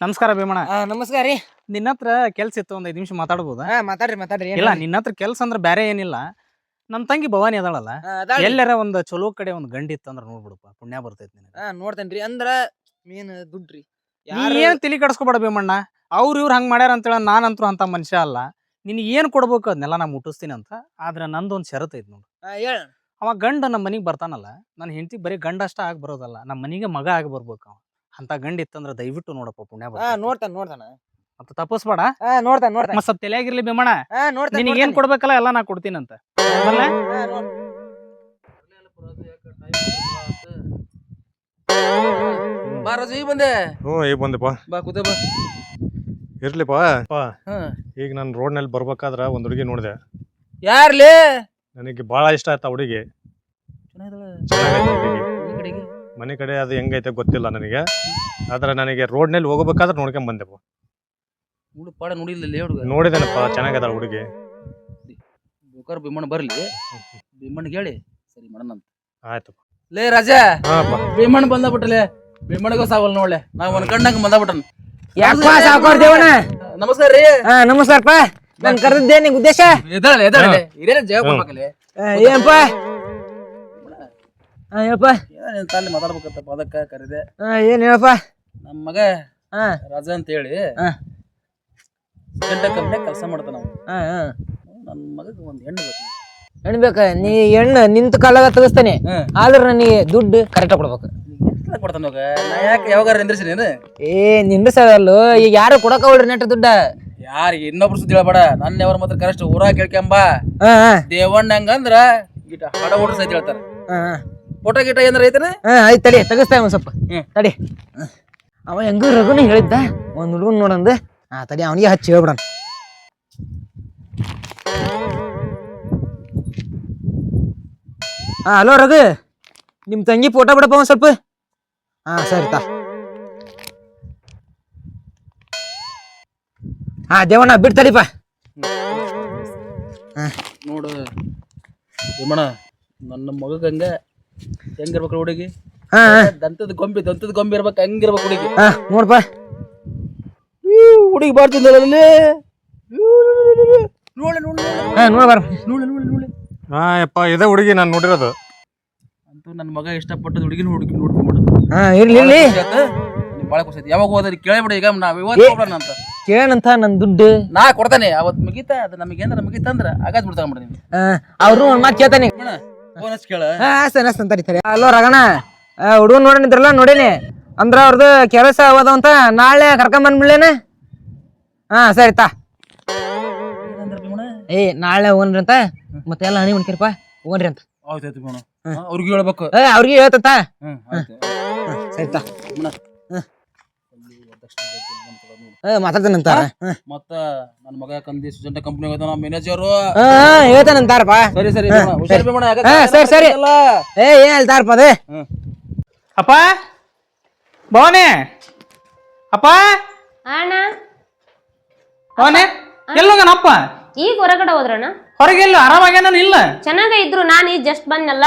ನಮಸ್ಕಾರ ಭೀಮಣ್ಣ. ಆ, ನಮಸ್ಕಾರ ರೀ. ನಿನ್ನ ಹತ್ರ ಕೆಲ್ಸ ಇತ್ತು ಒಂದ್ ಐದ್ ನಿಮಿಷ ಮಾತಾಡ್ಬೋದಾ? ಹಾ ಮಾತಾಡ್ರಿ ಮಾತಾಡ್ರಿ ಏನ್ ಇಲ್ಲ? ನಿನ್ನ ಹತ್ರ ಕೆಲ್ಸ ಅಂದ್ರೆ ಬೇರೆ ಏನಿಲ್ಲ. ನಮ್ ತಂಗಿ ಭವಾನಿ ಅದಾಳಲ್ಲ ಎಲ್ಲರ ಅದಾಳ್ರಿ. ಎಲ್ಲಾರ ಒಂದ್ ಚಲೋ ಕಡೆ ಒಂದ್ ಗಂಡಿ ಇತ್ತಂದ್ರ ನೋಡ್ಬಿಡಪ್ಪ ಪುಣ್ಯ ಬರ್ತೈತಿ ನಿನಗೆ. ನೋಡ್ತೇನ್ರಿ ಅಂದ್ರ ಮೇನ್ ದುಡ್ರಿ ನೀ ಯಾರು ಏನ್ ತಲಿ ಕಡ್ಸ್ಕೊಬೇಡ ಭೀಮಣ್ಣ ಅವ್ರ ಇವ್ರ ಹಂಗ್ ಮಾಡ್ಯಾರ ಅಂತೇಳ ನಾನಂತೂ ಅಂತ ಮನುಷ್ಯ ಅಲ್ಲ. ನಿನ್ ಏನ್ ಕೊಡ್ಬೇಕು ಅದನ್ನೆಲ್ಲ ನಾ ಮುಟ್ಟಿಸ್ತೀನಿ ಅಂತ ಆದ್ರೆ ನಂದೊಂದ್ ಷರತ್ ಐತಿ ನೋಡು. ಆ, ಹೇಳ. ಅವ ಗಂಡ ನಮ್ಮ ಮನಿಗ್ ಬರ್ತಾನಲ್ಲ ನನ್ನ ಹೆಂಡತಿ ಬರೀ ಗಂಡ ಅಷ್ಟ ಆಗಿ ಬರೋದಲ್ಲ ನಮ್ಮ ಮನಿಗೆ ಮಗ ಆಗಿ ಬರ್ಬೇಕು ಅವ. ಅಂತ ಗಂಡ ಇತ್ತಂದ್ರ ದಯವಿಟ್ಟು ನೋಡಪ್ಪ ಪುಣ್ಯ ಹಾ. ನೋಡ್ತಾನ ನೋಡ್ತಾನ. ಮತ್ತ ತಪ್ಪಿಸ್ಬೇಡ. ಹಾ ನೋಡ್ತಾನ ನೋಡ್ತಾನ. ಸ್ವಲ್ಪ ತಲೆಯಾಗಿರ್ಲಿ ಭೀಮಣ್ಣ. ಹಾ ನೋಡ್ತಾನ ನಿನಗೆ ಏನ್ ಕೊಡ್ಬೇಕಲ್ಲ ಎಲ್ಲ ನಾ ಕೊಡ್ತೀನಂತ? ಬಾ ರಾಜು ಈಗ ಬಂದೆ. ಹ್ಞೂ ಈಗ ಬಂದೆಪ್ಪ. ಬಾ ಕೂತ ಬಾ. ಇರ್ಲಿಪ್ಪ. ಹ್ಮ್ ಈಗ ನಾನು ರೋಡ್ನಲ್ಲಿ ಬರ್ಬೇಕಾದ್ರ ಒಂದು ಹುಡುಗಿ ನೋಡಿದೆ. ಯಾರ್ಲಿ? ನನಗೆ ಭಾಳ ಇಷ್ಟ ಆಯ್ತಾ ಆ ಹುಡುಗಿ. ಚೆನ್ನಾಗೈತೆ ಹುಡುಗಿ. ಮನೆ ಕಡೆ ಅದು ಹೆಂಗೈತೆ ಗೊತ್ತಿಲ್ಲ ನನಗೆ. ಆದ್ರೆ ನನಗೆ ರೋಡ್ನಲ್ಲಿ ಹೋಗಬೇಕಾದ್ರೆ ನೋಡ್ಕೊಂಡ್ ಬಂದೆಪ್ಪ ಹುಡುಗ ಪಾಡ ನೋಡಿಲ್ಲ ಹುಡುಗ? ನೋಡಿದೇನಪ್ಪ ಚೆನ್ನಾಗದ ಹುಡುಗಿ. ಬೇಕಾದ್ರೆ ಭೀಮಣ್ಣ ಬರ್ಲಿ. ಭೀಮಣ್ಣ ಹೇಳಿ. ಸರಿ ಮಾಡೋಣ ಅಂತ. ಆಯ್ತಪ್ಪ ಲೇ ರಾಜ! ಹಾಂ ಭೀಮಣ್ಣ ಬಂದ ಬಿಟ್ಟಲೆ ಭೀಮಣ್ಣಗ ಸಾವಲ್ ನೋಡ್ಲೆ. ನಾವ್ ಅನ್ಕೊಂಡಂಗ ಬಂದ ಬಿಟ್ಟನ್ ಯಾಕಪ್ಪ ಸಾವ್ಕಾರ್ ದೇವಣ್ಣ? ನಮಸ್ಕಾರ ರೀ. ಹಾ ನಮಸ್ಕಾರಪ್ಪ. ನನ್ ಕರೆದಿದ್ದೆ ನಿಮ್ ಉದ್ದೇಶ? ಜಯ ಕೊಡ್ಬೇಕಲ್ಲಿ. ಆ, ಏನಪ್ಪ ಹಾ ಹೇಳಪ್ಪ. ಏನ್ ತಲೆ ಮಾತಾಡ್ಬೇಕಂತಪ್ಪ ಅದಕ್ಕ ಕರೆದೆ. ಹಾ ಏನ್ ಹೇಳಪ್ಪ? ನಮ್ಮ ಮಗ ಹಾ ರಾಜ ಅಂತ ಹೇಳಿ ಹಾ. ಗಂಡ ಕೆಲಸ ಮಾಡ್ತಾನ ನಾವು ಹಾ ಹಾ ನನ್ನ ಮಗಗೆ ಒಂದ್ ಹೆಣ್ಣು ಬೇಕು. ಎಣ್ಬೇಕ ನೀ ಹೆಣ್ಣು ನಿಂತ ಕಾಲಾಗ ತಗಸ್ತಾನೆ. ಹ್ಮ್. ನೀ ನನಗೆ ದುಡ್ಡು ಕರೆಕ್ಟ್ ಕೊಡ್ಬೇಕು. ಎಷ್ಟ್ ಕೊಡ್ತಾನ ಇವಾಗ? ನಾ ಯಾಕೆ ಯಾವಾಗ ನಿಂದ್ರಿಸಿ ನೀನು ಏ ನಿಂದ ಸದಲ್ಲು ಈಗ ಯಾರು ಕೊಡಕ ಹೋಗ್ರಿ ನೆಟ್ ದುಡ್ಡ? ಯಾರಿಗೆ ಇನ್ನೊಬ್ರು ಸುದ್ದಿ ಹೇಳ್ಬೇಡ. ನನ್ನ ಮಾತ್ರ ಕರೆಕ್ಟ್ ಊರಾಗ ಕೇಳ್ಕೊಂಬ. ಹಾ ಹಾ ದೇವಣ್ಣ ಹಂಗಂದ್ರ ಗಿಟ ಹಾಡ ಓಡ್ರ ಸಹಿತ ಹೇಳ್ತಾರ. ಹಾ ಹಾ ಫೋಟೋ ಗಿಟ ಏನಾರ ಐತನ? ಹಾ ಆಯ್ತು ತಡಿ ತೆಗಿಸ್ತಾ ಒಂದ್ ಸ್ವಲ್ಪ. ತಡಿ. ಅವ ಹೆಂಗ ರಘುನ ಹೇಳಿದ್ದ. ಒಂದ್ ಹುಡುಗನ್ ನೋಡಂದ. ಆ ತಡಿ ಅವನಿಗೆ ಹಚ್ಚಿ ಹೇಳ್ಬಿಡಣ. ಹಾ ಹಲೋ ರಘು ನಿಮ್ಮ ತಂಗಿ ಫೋಟೋ ಬಿಡಪ್ಪ ಒಂದ್ ಸ್ವಲ್ಪ. ಹಾ ಸರಿ ತಾ. ಹಾ ದೇವಣ್ಣ ಬಿಡ್ತಾಡಿಪ್ಪ ನೋಡು ವಿಮಣ ನನ್ನ ಮಗ ಹಂಗ ಹೆಂಗಿರ್ಬೇಕು ಹುಡುಗಿ? ಹಾ ಹಾ. ದಂತದ ಗೊಂಬೆ ದಂತದ ಗೊಂಬೆ ಇರ್ಬೇಕು ಹೆಂಗಿರ್ಬೇಕು ಹುಡುಗಿ. ಹಾ ನೋಡಪ್ಪ ಹುಡುಗಿ ಬರ್ತಿದ್ದಲ್ಲ ನೋಳೆ ನೋಳೆ ಹಾ ನೋಡ ಬರ ನೋಳೆ ನೋಳೆ ನೋಳೆ ಹಾಂ ಯಪ್ಪ ಇದೇ ಹುಡುಗಿ ನಾನು ನೋಡಿರೋದು. ಅಂತೂ ನನ್ನ ಮಗ ಇಷ್ಟಪಟ್ಟದ ಹುಡುಗಿನ ಹುಡುಗಿ ನೋಡ್ಕೊಂಬಿಡು ಹಾ ಇರ್ಲಿ ಇರ್ಲಿ. ಭಾಳ ಖುಷಿ ಆಯ್ತು? ಯಾವಾಗ ಹೋದ್ರಿ ಕೇಳಿಬಿಡು ಈಗ ನಾವು ಇವತ್ತು ಹೋಗ್ಬಿಡೋಣ ಅಂತ. ಕೇಳಂತ ನನ್ನ ದುಡ್ಡು. ನಾ ಕೊಡ್ತಾನೆ ಅವತ್ತು ಮುಗಿತ ಅದು ನಮಗೆ ಮುಗಿತಂದ್ರ ಮುಗೀತಂದ್ರ ಆಗಾದ್ ಬಿಡ್ತೀನಿ ಅವ್ರು ಒಂದ್ ಮಾತು ಕೇಳ್ತಾನೆ. ಫೋನ್ ಹಚ್ಚಿ ಕೇಳ. ಹಾ ಸರಿ ಅಷ್ಟಂತ ತಡಿ ತಡಿ ಅಲ್ಲೋ ರಗಣ ಹುಡುಗನ್ ನೋಡಿದ್ರಲ್ಲ ನೋಡೇನಿ. ಅಂದ್ರ ಅವ್ರದ್ದು ಕೆಲಸ ಹೋದ ಅಂತ ನಾಳೆ ಕರ್ಕೊಂಡ್ ಬಂದ್ಬಿಡ್ಲೇನ? ಹಾ ಸರಿ ತಾ. ಏ ನಾಳೆ ಹೋಗ್ರಿ ಅಂತ. ಮತ್ತೆ ಎಲ್ಲ ಹಣಿ ಮಾಡ್ಕಿರಪ್ಪ ಹೋಗ್ರಿ ಅಂತ. ಅವ್ರಿಗೆ ಹೇಳ್ಬೇಕು. ಏ ಅವ್ರಿಗೆ ಹೇಳ್ತಂತ ಸರಿ ತಾ ಭೀಮಣ್ಣ ಹ್ಮ್. ಅಲ್ಲಿ ದಕ್ಷಿಣ ಭಾರತದಲ್ಲಿ ಬಂದ್ ತಗೊಂಡ್ ನೋಡು. ಏ ಮಾತಾಡ್ತಾನಂತ ಮತ್ತ ನನ್ನ ಮಗ ಕಂದಿ ಸುಜಂಟ ಕಂಪನಿ ಮ್ಯಾನೇಜರ್ ನಮ್ಮ ಮ್ಯಾನೇಜರು ಹೇಳ್ತಾನಂತಾರಪ್ಪ ಸರಿ ಸರಿ ಹುಷಾರ್ ಹಾ, ಸರಿ, ಸರಿ. ಏ ಏನ್ ಹೇಳ್ತಾರಪ್ಪ ಅದೇ? ಅಪ್ಪ? ಭವಾನಿ? ಅಪ್ಪ? ಅಣ್ಣ? ಭವಾನಿ? ಎಲ್ಲೋಗನಪ್ಪ ಈಗ ಹೊರಗಡೆ ಹೋದ್ರಣ್ಣ? ಹೊರಗೆ ಎಲ್ಲ ಆರಾಮಾಗ್ಯಾನ ಇಲ್ಲ? ಚೆನ್ನಾಗ ಇದ್ರು ನಾನು ಈಗ ಜಸ್ಟ್ ಬಂದ್ನಲ್ಲ?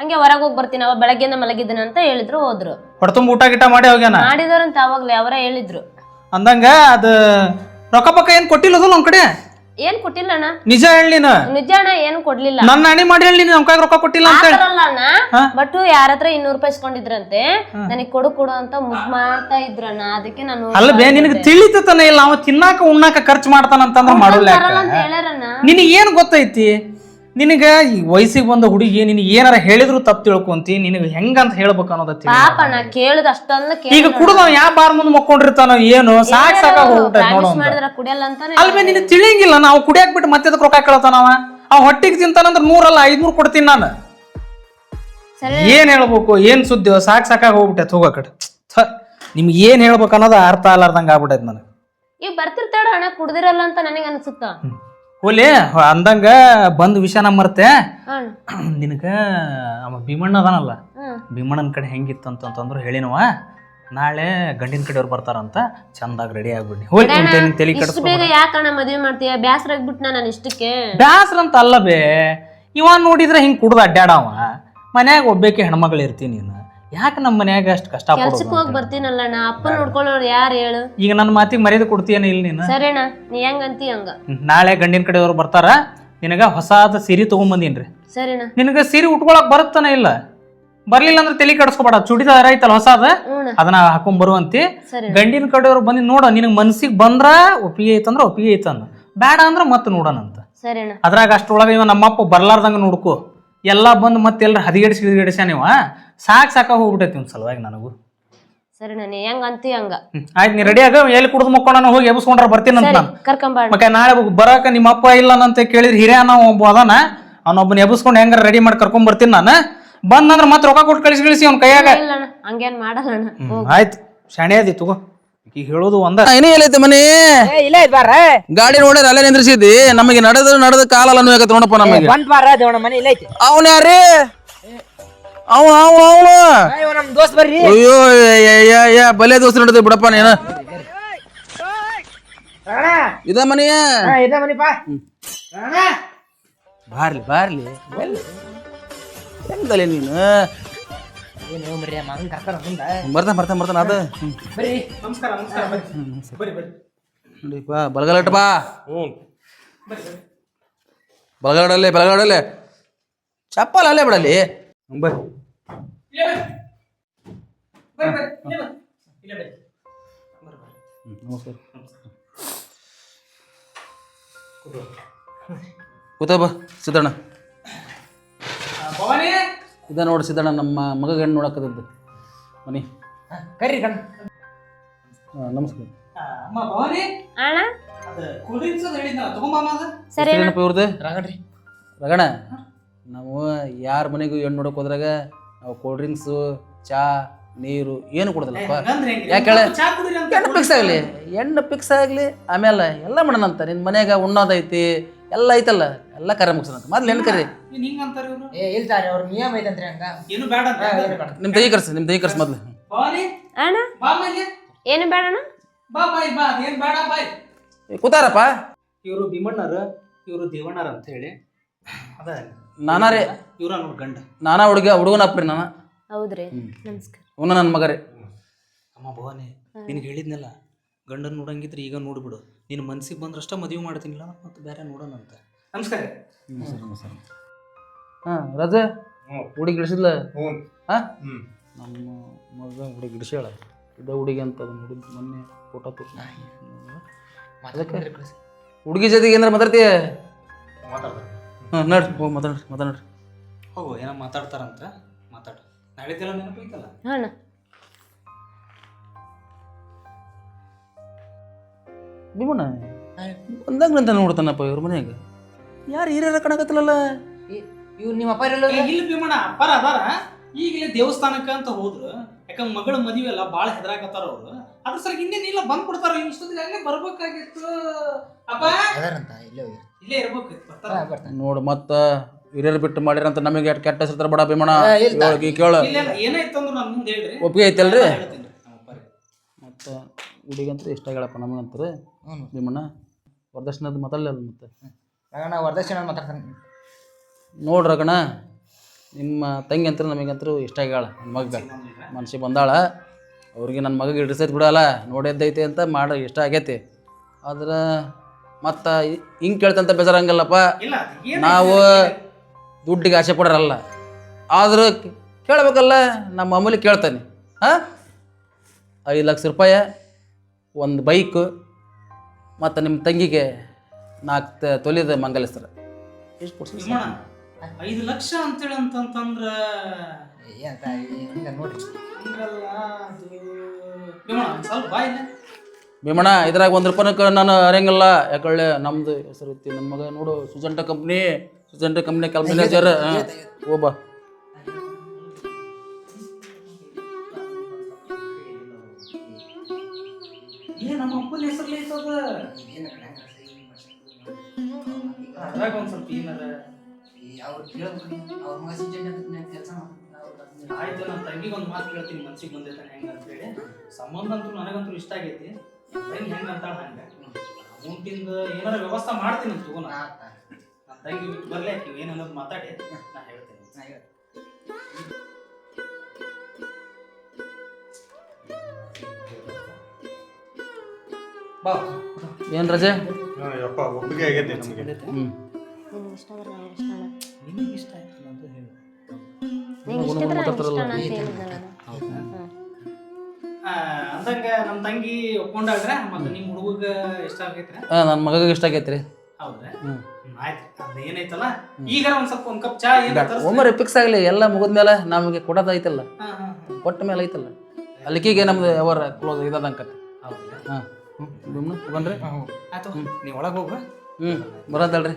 ಹಂಗೆ ಹೊರಗೆ ಹೋಗಿ ಬರ್ತೀನಿ ಅವ ಬೆಳಗ್ಗೆಯಿಂದ ಮಲಗಿದ್ದೀನಿ ಅಂತ ಹೇಳಿದ್ರು ಹೋದ್ರು. ಹೊಡ್ತುಂಬ ಊಟ ಗಿಟ ಮಾಡಿ ಹೋಗ್ಯಾನ? ಮಾಡಿದಾರಂತ ಅವಾಗ್ಲೇ ಅವರೇ ಹೇಳಿದ್ರು. ಅಂದಂಗ ಅದ ರೊಕ್ಕ ಪಕ್ಕ ಏನ್ ಕೊಟ್ಟಿಲ್ಲದಲ್ಲ ನಮ್ ಕಡೆ? ಏನ್ ಕೊಟ್ಟಿಲ್ಲ ಅಣ್ಣ. ನಿಜ ಹೇಳಿ ನಿಜ ಅಣ್ಣ ಏನು ಕೊಡ್ಲಿಲ್ಲ. ನನ್ನ ಅಣಿ ಮಾಡಿ ಹೇಳಿ ನಮ್ ಕೈಗೆ ರೊಕ್ಕ ಕೊಟ್ಟಿಲ್ಲ ಅಂತ ಹೇಳಿ. ಆತರಲ್ಲ ಅಣ್ಣ ಹಾ? ಬಟ್ ಯಾರ ಹತ್ರ ಇನ್ನೂರು ರೂಪಾಯಿ ಇಸ್ಕೊಂಡಿದ್ರಂತೆ ನನಗ್ ಕೊಡು ಕೊಡು ಅಂತ ಮುದ್ ಮಾಡ್ತಾ ಇದ್ರಣ್ಣ ಅದಕ್ಕೆ ನಾನು ಅಲ್ಲ ಬೇ ನಿನಗೆ ತಿಳಿತತನ ಇಲ್ಲ ಅವ ತಿನ್ನಾಕ ಉಣ್ಣಾಕ ಖರ್ಚು ಮಾಡ್ತಾನಂತಂದ್ರ ಮಾಡೋಲ್ಲ ತರಲ್ಲ ಅಂತ ಹೇಳ್ಯಾರಣ್ಣ. ನಿನಗೆ ಏನ್ ಗೊತ್ತೈತಿ? ನಿನಗ ಈ ವಯಸ್ಸಿಗೆ ಬಂದ ಹುಡುಗಿ ನಿನಗೆ ಏನಾರ ಹೇಳಿದ್ರು ತಪ್ಪು ತಿಳ್ಕೊಂತಿ ನಿನಗೆ ಹೆಂಗಂತ ಹೇಳ್ಬೇಕು ಅನ್ನೋದ ತಿಳಿ ಪಾಪ ಕೇಳುದ ಅಷ್ಟೊಂದು ಈಗ ಕುಡಿದ ಯಾವ ಬಾರ್ ಮುಂದೆ ಮಕ್ಕೊಂಡಿರ್ತಾನೋ ಏನು ಸಾಕ್ ಸಾಕ ಹೋಗ್ಬಿಟ್ಟೈತಿ ನೋಡು ಪ್ರಾಮಿಸ್ ಅಂತ. ಮಾಡಿದ್ರ ಕುಡಿಯಲ್ಲ ಅಂತಾನೆ ಅಲ್ವೇ ನಿನಗೆ ತಿಳಿಯಂಗಿಲ್ಲ ನಾವು ಕುಡಿಯಾಕ್ ಬಿಟ್ಟು ಮತ್ತೆ ಅದಕ್ಕೆ ರೊಕ್ಕ ಕೇಳ್ತಾನವ ಅವ? ಹೊಟ್ಟಿಗೆ ತಿಂತಾನಂದ್ರ ನೂರಲ್ಲ ಐದ್ನೂರು ಕೊಡ್ತೀನಿ ನಾನು. ಸರಿ. ಏನ್ ಹೇಳ್ಬೇಕು ಏನ್ ಸುದ್ದಿ ಸಾಕ್ ಸಾಕ ಹೋಗ್ಬಿಟ್ಟೆ ತಗೋ ಕಡೆ. ಥ, ನಿಮ್ಗೆ ಏನ್ ಹೇಳ್ಬೇಕು ಅನ್ನೋದು ಅರ್ಥ ಆಗ್ಲಾರ್ದಂಗ ಆಗ್ಬಿಟ್ಟೈತೆ ನನಗೆ. ಈಗ ಬರ್ತಿರ್ತಾಳ ಅಣ್ಣ ಕುಡ್ದಿರಲ್ಲ ಅಂತ ನನಗೆ ಅನ್ಸುತ್ತ? ಹೋಲಿ ಅಂದಂಗ ಬಂದ್ ವಿಷಯನ ಮರ್ತೆ. ಅಣ್ಣ ನಿನಗ ಅವ ಭೀಮಣ್ಣ ಅದಾನಲ್ಲ. ಭೀಮಣ್ಣನ ಕಡೆ ಹೆಂಗಿತ್ತು ಅಂತಂತಂದ್ರು ಹೇಳಿನವ. ನಾಳೆ ಗಂಡಿನ ಕಡೆಯವ್ರು ಬರ್ತಾರಂತ ಚಂದಾಗ ರೆಡಿ ಆಗ್ಬಿಡಿ ಹೋಗಿ ನಿನ್ ತಲೆ- ತಲೆ ಇಷ್ಟು ಬೇಗ ಯಾಕಣ್ಣ ಮದ್ವೆ ಮಾಡ್ತೀಯ? ಬ್ಯಾಸರ ಆಗ್ಬಿಟ್ನ ನಾನು ಇಷ್ಟಕ್ಕೆ? ಬ್ಯಾಸ್ರ ಅಂತ ಅಲ್ಲ ಬೇ ಇವ ನೋಡಿದ್ರೆ ಹಿಂಗ್ ಕುಡ್ದು ಅಡ್ಡಾಡವ ಮನ್ಯಾಗ ಒಬ್ಬೇಕೆ ಹೆಣ್ಮಗಳು ಇರ್ತೀನಿ ನೀನು ಯಾಕೆ ನಮ್ಮ ಮನ್ಯಾಗ ಅಷ್ಟು ಕಷ್ಟ ಕೆಲ್ಸಕ್ಕೆ ಹೋಗಿ ಪಡೋದು ಬರ್ತೀನಲ್ಲ ಅಣ್ಣ ಅಪ್ಪ ನೋಡ್ಕೊಳ್ಳೋರು ಯಾರು ಹೇಳು? ಈಗ ನನ್ನ ಮಾತಿಗೆ ಮರ್ಯಾದೆ ಕೊಡ್ತೀಯನ ಇಲ್ಲ ನೀನು? ಸರಿ ಅಣ್ಣ ನೀ ಹೆಂಗ್ ಅಂತೀಯ ಹಂಗ? ನಾಳೆ ಗಂಡಿನ ಕಡೆಯವ್ರು ಬರ್ತಾರ ನಿನಗ ಹೊಸಾದ ಸೀರೆ ತಗೊಂಬಂದೀನ್ರಿ. ಸರಿ ಅಣ್ಣ ನಿನಗ ಸೀರೆ ಉಟ್ಕೊಳಕ್ ಬರುತ್ತಾನ ಇಲ್ಲ? ಬರ್ಲಿಲ್ಲ ಅಂದ್ರೆ ತಲೆ ಕೆಡಿಸ್ಕೊಬೇಡ ಚುಡಿದಾರ ಐತಲ್ಲ ಹೊಸಾದ? ಹ್ಞೂ ಅದನ್ನ ಹಾಕೊಂಡ್ ಬರುವಂತಿ. ಸರಿ. ಅಣ್ಣ. ಗಂಡಿನ ಕಡೆಯವ್ರು ಬಂದು ನೋಡ ನಿನಗೆ ಮನ್ಸಿಗೆ ಬಂದ್ರ ಒಪ್ಪಿಗೆ ಐತಂದ್ರ ಒಪ್ಪಿಗೆ ಐತಂದ. ಬೇಡ ಅಂದ್ರ ಮತ್ತೆ ನೋಡೋಣಂತ. ಸರಿ ಅಣ್ಣ ಅದ್ರಾಗ ಅಷ್ಟ್ರೊಳಗೆ ಇವ ನಮ್ಮಪ್ಪ ಬರ್ಲಾರ್ದಂಗ ನೋಡ್ಕೋ. ಎಲ್ಲ ಬಂದು ಮತ್ತೆ ಎಲ್ಲರ ಹದಿಗೆಡಿಸಿ ಹದಿಗೆಡಿಸ ನೀವ? ಸಾಕ್ ಸಾಕ ಹೋಗ್ಬಿಟ್ಟೈತಿ ಒಂದ್ ಸಲುವಾಗಿ ನನಗೂ. ಸರಿ ನಾನು ಹೆಂಗ ಅಂತಿ ಹಂಗ? ಆಯ್ತು ನೀ ರೆಡಿ ಆಗ ಎಲ್ಲಿ ಕುಡ್ದು ನಾನು ಹೋಗಿ ಎಬ್ಸ್ಕೊಂಡ್ರ ಬರ್ತೀನಿ ಅಂತ ನಾನು. ಕರ್ಕೊಂಬ ಮತ್ತೆ ನಾಳೆ ಬರಕ ನಿಮ್ಮ ಅಪ್ಪ ಇಲ್ಲ ಅಂತ ಕೇಳಿದ್ರೆ ಹಿರಿಯನ ಒಬ್ಬ ಅದಾನ ಅವನೊಬ್ಬನ ಎಬ್ಸ್ಕೊಂಡು ಹೆಂಗಾರ ರೆಡಿ ಮಾಡಿ ಕರ್ಕೊಂಡ್ ಬರ್ತೀನಿ ನಾನು. ಬಂದಂದ್ರ ಮತ್ತೆ ರೊಕ್ಕ ಕೊಟ್ಟು ಕಳಿಸಿ ಕಳಿಸಿ ಅವ್ನ ಕೈಯಾಗ. ಹಂಗೇನ್ ಮಾಡಲ್ಲ ಆಯ್ತು ಶಾಣೆ ಅದಿ ತಗೋ. ಈಗ ಹೇಳೋದು ಒಂದ. ಇನ್ನೇ ಎಲ್ಲೈತೆ ಮನಿ? ಏ ಇಲ್ಲ ಇದ್ ಬಾರ ಗಾಡಿ ನೋಡ್ಯಾರ ಅಲ್ಲೇ ನಿಂದ್ರಿಸಿದ್ದಿ. ನಮಗೆ ನಡೆದ ನಡೆದ ಕಾಲಲ್ಲ ನೋಯಕತ್ತ ನೋಡಪ್ಪ ನಮಗೆ. ಬಂದ್ ಬಾರ ದೇವಣ್ಣ ಮನೆ ಇಲ್ಲ ಐತಿ. ಅವನ್ ಯಾರೇ ಅವ ಅವ ಅವನು. ಆ, ಇವ ನಮ್ ದೋಸ್ತ್ ಬರ್ರಿ. ಅಯ್ಯೋ ಯ ಬಲೆ ದೋಸ್ತ ನಡೆದ ಬಿಡಪ್ಪ ನೀನ. ರಗಣ ಇದ ಮನಿ? ಹಾ ಇದ ಮನಿ ಪಾ. ರಗಣ ಬಾರ್ಲಿ ಬಾರ್ಲಿ. ಹೆಂಗಲೆ ನೀನು? ಬರ್ತಾನ ಬರ್ತಾನ ಬರ್ತಾನ ಅದು? ನೋಡಿಪ್ಪ ಬಲಗಲಟಪ್ಪ ಚಪ್ಪಲ್ ಅಲ್ಲೇ ಬಿಡಲಿ ಬರ್ರಿ. ಹ್ಮ್, ನಮಸ್ಕಾರ. ಕೂತ ಬಾ ಸಿದ್ದಣ್ಣ. ಭವಾನಿ! ಇದ ನೋಡಿ ಸಿದ್ದಣ್ಣ ನಮ್ಮ ಮಗ ಗಂಡು ನೋಡಕ್ಕದ್ದು ಮನಿ ಕರಿ ಕಣ. ಹಾ, ನಮಸ್ಕಾರ. ಅಮ್ಮ ಭವಾನಿ? ಅಣ್ಣ? ಅದ ಕೂಲ್ ಡ್ರಿಂಕ್ಸ್ ಅದು ಹೇಳಿದ್ನಲ್ಲ ತಗೊಂಬಮ್ಮ ಅದ. ಸರಿ ಏನಪ್ಪ ಇವ್ರದ್ದು ರಗಣ್ರಿ. ರಗಣ ನಾವು ಯಾರ ಮನೆಗೂ ಹೆಣ್ಣು ನೋಡಕ್ ಹೋದ್ರಾಗ ನಾವು ಕೋಲ್ಡ್ ಡ್ರಿಂಕ್ಸು ಚಾ ನೀರು ಏನು ಕೊಡೋದಿಲ್ಲಪ್ಪ. ಯಾಕೆ ಹೇಳ? ಎಣ್ಣೆ ಫಿಕ್ಸ್ ಆಗಲಿ ಹೆಣ್ಣು ಫಿಕ್ಸ್ ಆಗಲಿ ಆಮೇಲೆ ಎಲ್ಲ ಮಾಡೋಣಂತ. ನಿನ್ನ ಮನೆಯಾಗ ಉಣ್ಣೋದೈತಿ ಎಲ್ಲ ಐತಲ್ಲ ಎಲ್ಲ ಕರೆ ಮುಗಿಸೋಣಂತ ಮೊದ್ಲು ಹೆಣ್ಣು ಕರಿ ಏನ್ ಹಿಂಗ್ ಅಂತಾರ ಇವ್ರು ಏ ಇಲ್ತಾರೆ ಅವ್ರ ನಿಯಮ ಐತಂತ್ರಿ ಹಂಗ. ಏನು ಬೇಡ ಅಂತ? ಏನು ಬೇಡ. ನಿಮ್ಮ ದೈ ಕರ್ಸಿ ನಿಮ್ಮ ದೈ ಕರ್ಸಿ ಮೊದ್ಲು. ಭವಾನಿ ಅಣ್ಣ? ಬಾ ಮನೆ ಏನು ಬೇಡ ಅಣ್ಣ? ಬಾ ಬಾಯ್ ಬಾ. ಅದೇನ್ ಬೇಡ ಬಾಯ್ ಏ, ಕೂತಾರಪ್ಪ. ಇವರು ಭೀಮಣ್ಣರು ಇವರು ದೇವಣ್ಣರ ಅಂತ ಹೇಳಿ. ಅದ ನಾನಾರೇ ಇವ್ರ ನೋಡ್ ಗಂಡ. ನಾನಾ ಹುಡುಗ ಹುಡುಗನಪ್ಪ ನಾನು. ಹೌದ್ರಿ. ನಮಸ್ಕಾರ. ಅವನ ನನ್ನ ರೀ. ಅಮ್ಮ ಭವಾನಿ ನಿನಗೆ ಹೇಳಿದ್ನಲ್ಲ ಗಂಡನ್ ನೋಡಂಗಿದ್ರೆ ಈಗ ನೋಡ್ಬಿಡು. ನಿನ್ನ ಮನ್ಸಿಗೆ ಬಂದ್ರಷ್ಟ ಮದುವೆ ಮಾಡ್ತೀನಿಲ್ಲ ಮತ್ತೆ ಬೇರೆ ನೋಡೋಣ ಅಂತ ನಮಸ್ಕಾರ ಹಾಂ ರಜಾ? ಹುಡುಗಿ ಹ್ಞೂ ಹಾಂ? ಹ್ಞೂ ನಮ್ಮ ಮಗ ಹುಡುಗಿ ಗಿಡಿಸ್ಯಾಳ ಇದ ಹುಡುಗಿ ಅಂತ ಅದು ಹುಡುಗಿ ಮೊನ್ನೆ ಫೋಟೋ ಅದಕ್ಕೆ ಹುಡುಗಿ ಜೊತೆಗೆ ಏನಾರ ಮಾತಾಡ್ತೀಯ? ಮಾತಾಡ್ತಾರೆ ಹಾಂ ನಡ್ರಿ ಹೋಗಿ ಮಾತಾಡ್ರಿ ಮಾತಾಡ್ರಿ. ಹೋಗು ಏನೋ ಮಾತಾಡ್ತಾರಂತ. ಮಾತಾಡು. ನಾಳೆ ನೆನಪೈತಲ್ಲ ಹಾ ಭೀಮಣ್ಣ ಬಂದಾಗ ನಂತ ನೋಡ್ತಾನಪ್ಪ ಇವ್ರ ಮನ್ಯಾಗ. ಯಾರು ಹಿರಿಯರ ಕಣಕತ್ತಲ್ಲ ಇವ್ರು ನಿಮ್ಮ ಅಪ್ಪ ಇರಲ್ಲ ಇಲ್ಲ ಭೀಮಣ್ಣ ಅಪ್ಪಾರ ಅದಾರ. ಈಗಲೇ ದೇವಸ್ಥಾನಕ್ಕ ಅಂತ ಹೋದ್ರು. ಯಾಕಂದ್ರೆ ಮಗಳ ಮದುವೆ ಎಲ್ಲ ಭಾಳ ಹೆದರಾಕತ್ತಾರ ಅವ್ರು. ಅದ್ರ ಸಲ ಇನ್ನೇನು ಇಲ್ಲ ಬಂದ್ ಕೊಡ್ತಾರ. ಇಷ್ಟೊತ್ತಿಗೆ ಅಲ್ಲೇ ಬರ್ಬೇಕಾಗಿತ್ತು. ಅಪ್ಪ? ಅದಾರಂತ ಇಲ್ಲೇ ಹೋಗಿ. ಇಲ್ಲೇ ಇರ್ಬೇಕಿತ್ತು ಬರ್ತಾರ. ಬರ್ತಾನೆ. ನೋಡು ಮತ್ತ ಹಿರಿಯರು ಬಿಟ್ಟು ಮಾಡಿರಂತ ನಮಗೆ ಎಷ್ಟು ಕೆಟ್ಟ ಹೆಸರು ಬಡ ಭೀಮಣ ಇಲ್ಲ. ಕೇಳ. ಇಲ್ಲ ಇಲ್ಲ ಏನಾಯ್ತು ಅಂದ್ರೆ ನಾನು ಮುಂದೆ ಹೇಳ್ರಿ. ಒಪ್ಪಿಗೆ ಐತಲ್ರಿ? ಮತ್ತೆ ಹುಡುಗಂತ್ರ ಇಷ್ಟ ಹೇಳಪ್ಪ ನಮಗಂತ್ರ. ಹ್ಞೂ. ಭೀಮಣ್ಣ ವರದಕ್ಷಿಣದ ಮಾತಾಡಲಿಲ್ಲ ಮತ್ತೆ. ರಗಣ ವರದಕ್ಷಿಣೆ ಮಾತಾಡ್ತಾನೆ. ನೋಡ್ರಕಣ ನಿಮ್ಮ ತಂಗಿ ಅಂತ ನಮಗಂತರೂ ಇಷ್ಟ ಆಗ್ಯಾಳ ನನ್ನ ಮಗ. ಮನ್ಸಿಗೆ ಬಂದಾಳ ಅವ್ರಿಗೆ ನನ್ನ ಮಗಗೆ ಇಡಿಸೈತೆ ಬಿಡಲ್ಲ ನೋಡಿದ್ದೈತೆ ಅಂತ ಮಾಡ್ರಿ ಇಷ್ಟ ಆಗೈತಿ. ಆದ್ರೆ ಮತ್ತು ಹಿಂಗೆ ಕೇಳ್ತಂತ ಬೇಜಾರಂಗಲ್ಲಪ್ಪ. ಇಲ್ಲ ನಾವು. ದುಡ್ಡಿಗೆ ಆಸೆ ಪಡೋರಲ್ಲ. ಆದ್ರೆ ಕೇಳ್ಬೇಕಲ್ಲ ನಮ್ಮ ಮಾಮೂಲಿ ಕೇಳ್ತಾನೆ. ಹಾಂ? ಐದು ಲಕ್ಷ ರೂಪಾಯಿ ಒಂದು ಬೈಕು ಮತ್ತು ನಿಮ್ಮ ತಂಗಿಗೆ ನಾಲ್ಕು ತ- ತೊಲಿದ ಮಂಗಲಿಸ್ತಾರೆ ಎಷ್ಟು ಕೊಡ್ಸಿ? ಭೀಮಣ್ಣ ಐದು ಲಕ್ಷ ಅಂತೇಳಿ ಅಂತಂತಂದ್ರ ಅಂತ ಹಿಂಗ ನೋಡ್ರಿ. ಹಂಗಲ್ಲ ಅದು ಭೀಮಣ್ಣ ಒಂದ್ ಸ್ವಲ್ಪ ಬಾ ಇಲ್ಲ. ಭೀಮಣ್ಣ ಇದ್ರಾಗ ಒಂದು ರೂಪಾಯಿ ನಾನು ಅರಿಯಂಗಿಲ್ಲ ಯಾಕಳ್ಳೆ ನಮ್ದು ಹೆಸರು ಐತಿ ನನ್ನ ಮಗ ನೋಡು ಸುಜಂಟ ಕಂಪ್ನಿ ಸುಜಂಟ ಕಂಪ್ನಿ ಕೆಲ ಮ್ಯಾನೇಜರ್ ಬಾ ಏ ಅದ್ರಾಗ ಒಂದ್ ಸ್ವಲ್ಪ ಏನಾರ ಅವ್ರು ಕೇಳ್ಬೇಕು. ಅವ್ರ ಮಗ ಸಿಂಚನ ಕೆಲಸ ಆಯ್ತು ನನ್ನ ತಂಗಿಗೆ ಒಂದು ಮಾತು ಕೇಳ್ತೀನಿ ಮನ್ಸಿಗೆ ಬಂದಿದ್ದಾನೆ ಅಂತ ಅಂತೇಳಿ. ಸಂಬಂಧ ಅಂತೂ ನನಗಂತೂ ಇಷ್ಟ ಆಗೈತಿ. ತಂಗಿ ಹೆಂಗ ಅಂತಾಳ ಹಂಗೆ. ಮುಂದಿನ ಏನಾರ ವ್ಯವಸ್ಥೆ ಮಾಡ್ತೀನಿ ಅಂತ ತಗೋಣ. ನನ್ನ ತಂಗಿ ಬಿಟ್ಟು ಬರಲಿ ಆಕಿ ಏನು ಮಾತಾಡಿ. ನಾ ಹೇಳ್ತೀನಿ. ಬಾ. ಏನ್ ರಜೆ? ಯಪ್ಪ ಒಪ್ಪಿಗೆ ಆಗೈತೆ ನಮಗೆ. ಇಷ್ಟ ಆದ್ರೆ ನಂಗೆ ಇಷ್ಟ ಅಣ್ಣ ನಿನಗೆ ಇಷ್ಟ ಆಯ್ತು ಅಂತ ಹೇಳು. ನಿಂಗೆ ಇಷ್ಟ ಇದ್ರೆ ನಂಗೆ ಇಷ್ಟ ಅಣ್ಣ ಅಂತ ಹೇಳಿದ್ದೆ ನಾನು ಹ್ಮ್. ಆ, ಅಂದಂಗ ನಮ್ಮ ತಂಗಿ ಒಪ್ಕೊಂಡಾಳ್ರೆ ಮತ್ತೆ ನಿಮ್ಮ ಹುಡುಗ ಇಷ್ಟ ಆಗೈತ್ರಿ? ಹಾಂ ನನ್ನ ಮಗಗೆ ಇಷ್ಟ ಆಗೈತೆ ರೀ ಹೌದ್ರಾ? ಹ್ಞೂ ಹ್ಮ್, ಆಯ್ತು ಅದ್ ಏನೈತಲ್ಲ ಈಗ ಒಂದ್ ಸ್ವಲ್ಪ ಒಂದ್ ಕಪ್ ಚಾ ಏನ್ ತರ್ಸ್ತೀನಿ? ಒಮ್ಮರೆ ಫಿಕ್ಸ್ ಆಗಲಿ ಎಲ್ಲ ಮುಗಿದ್ಮೇಲೆ ನಮಗೆ ಕೊಡೋದೈತಲ್ಲ ಹಾ, ಹಾ, ಹಾ. ಕೊಟ್ಟ ಮೇಲೆ ಐತಲ್ಲ. ಅಲ್ಲಿಗೆ ನಮ್ದು ಅವರ ಕ್ಲೋಸ್ ಇದಂಕತ್ತೆ ಹೌದ್ರಾ? ಹಾಂ. ಹ್ಞೂ ತಗೊಂಡ್ರಿ ಆಯ್ತು. ನೀ ಒಳಗ್ ಹೋಗ್ರ ಹ್ಞೂ ಬರೋದಲ್ರಿ